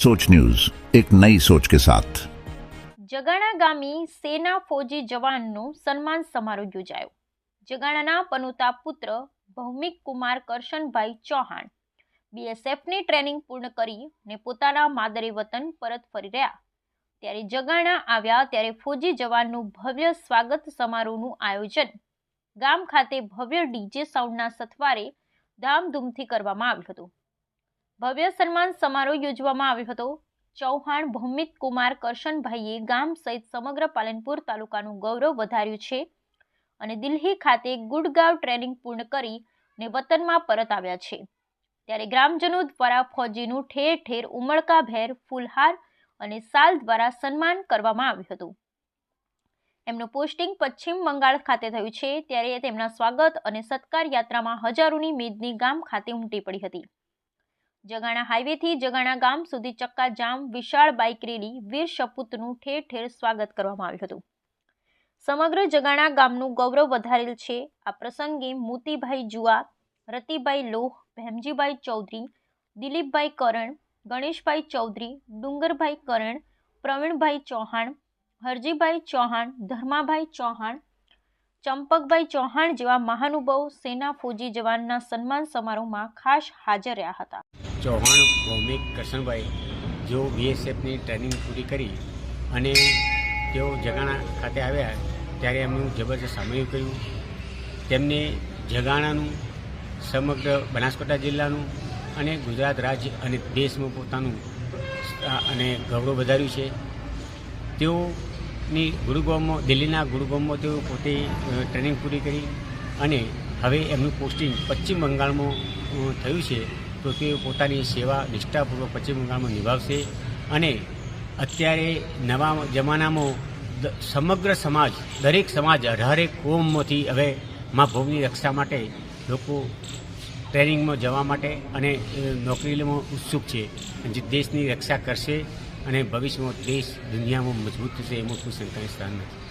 सोच न्यूज एक नई सोच के साथ જગાણા ગામી સેના ફૌજી જવાનનો સન્માન સમારોહ યોજાયો જગાણાના પનોતા પુત્ર ભૌમિક કુમાર કરશનભાઈ ચૌહાણ બીએસએફની ટ્રેનિંગ પૂર્ણ કરી ને પોતાના માદરે વતન પરત ફરી રહ્યા ત્યારે જગાણા આવ્યા ત્યારે ફૌજી જવાનનું ભવ્ય સ્વાગત સમારોહનું આયોજન ગામ ખાતે ભવ્ય ડીજે સાઉન્ડના સથવારે ધામધૂમથી કરવામાં આવ્યું હતું ભવ્ય સન્માન સમારોહ યોજવામાં આવ્યો હતો. ચૌહાણ ભૌમિક કુમાર કરશનભાઈએ ગામ સહિત સમગ્ર પાલનપુર તાલુકાનું ગૌરવ વધાર્યું છે અને દિલ્હી ખાતે ગુડગાંવ ટ્રેનિંગ પૂર્ણ કરી ને વતનમાં પરત આવ્યા છે. ત્યારે ગ્રામજનો દ્વારા ફૌજીનું ઠેર ઠેર ઉમળકાભેર ફૂલહાર અને સાલ દ્વારા સન્માન કરવામાં આવ્યું હતું. એમનું પોસ્ટિંગ પશ્ચિમ બંગાળ ખાતે થયું છે. ત્યારે તેમના સ્વાગત અને સત્કાર યાત્રામાં હજારોની મેદની ગામ ખાતે ઉમટી પડી હતી. જગાણા હાઈવેથી જગાણા ગામ સુધી ચક્કાજામ વિશાળ બાઇક રેલી વીર શપૂતનું ઠેર ઠેર સ્વાગત કરવામાં આવ્યું હતું. સમગ્ર જગાણા ગામનું ગૌરવ વધારેલ છે. આ પ્રસંગે મોતીભાઈ જુઆ, રતિભાઈ લોહ, ભેમજીભાઈ ચૌધરી, દિલીપભાઈ કરણ, ગણેશભાઈ ચૌધરી, ડુંગરભાઈ કરણ, પ્રવીણભાઈ ચૌહાણ, હરજીભાઈ ચૌહાણ, ધર્માભાઈ ચૌહાણ, ચંપકભાઈ ચૌહાણ જેવા મહાનુભવ સેના ફૌજી જવાનના સન્માન સમારોહમાં ખાસ હાજર રહ્યા હતા. ચૌહાણ, ભૌમિક કરશનભાઈ જેઓ બીએસએફની ટ્રેનિંગ પૂરી કરી અને તેઓ જગાણા ખાતે આવ્યા ત્યારે એમનું જબરજસ્ત સામયું કર્યું. તેમને જગાણાનું સમગ્ર બનાસકાંઠા જિલ્લાનું અને ગુજરાત રાજ્ય અને દેશમાં પોતાનું અને ગૌરવ વધાર્યું છે. તેઓની ગુરુગામમાં દિલ્હીના ગુરુગામમાં તેઓ પોતે ટ્રેનિંગ પૂરી કરી અને હવે એમનું પોસ્ટિંગ પશ્ચિમ બંગાળમાં થયું છે. તો તે પોતાની સેવા નિષ્ઠાપૂર્વક પશ્ચિમ બંગાળમાં નિભાવશે અને અત્યારે નવા જમાનામાં સમગ્ર સમાજ, દરેક સમાજ અઢારે કોમમાંથી હવે મા ભૂમિની રક્ષા માટે લોકો ટ્રેનિંગમાં જવા માટે અને નોકરીમાં ઉત્સુક છે જે દેશની રક્ષા કરશે અને ભવિષ્યમાં દેશ દુનિયામાં મજબૂત થશે એમાં કોઈ શંકાની સ્થાન નથી.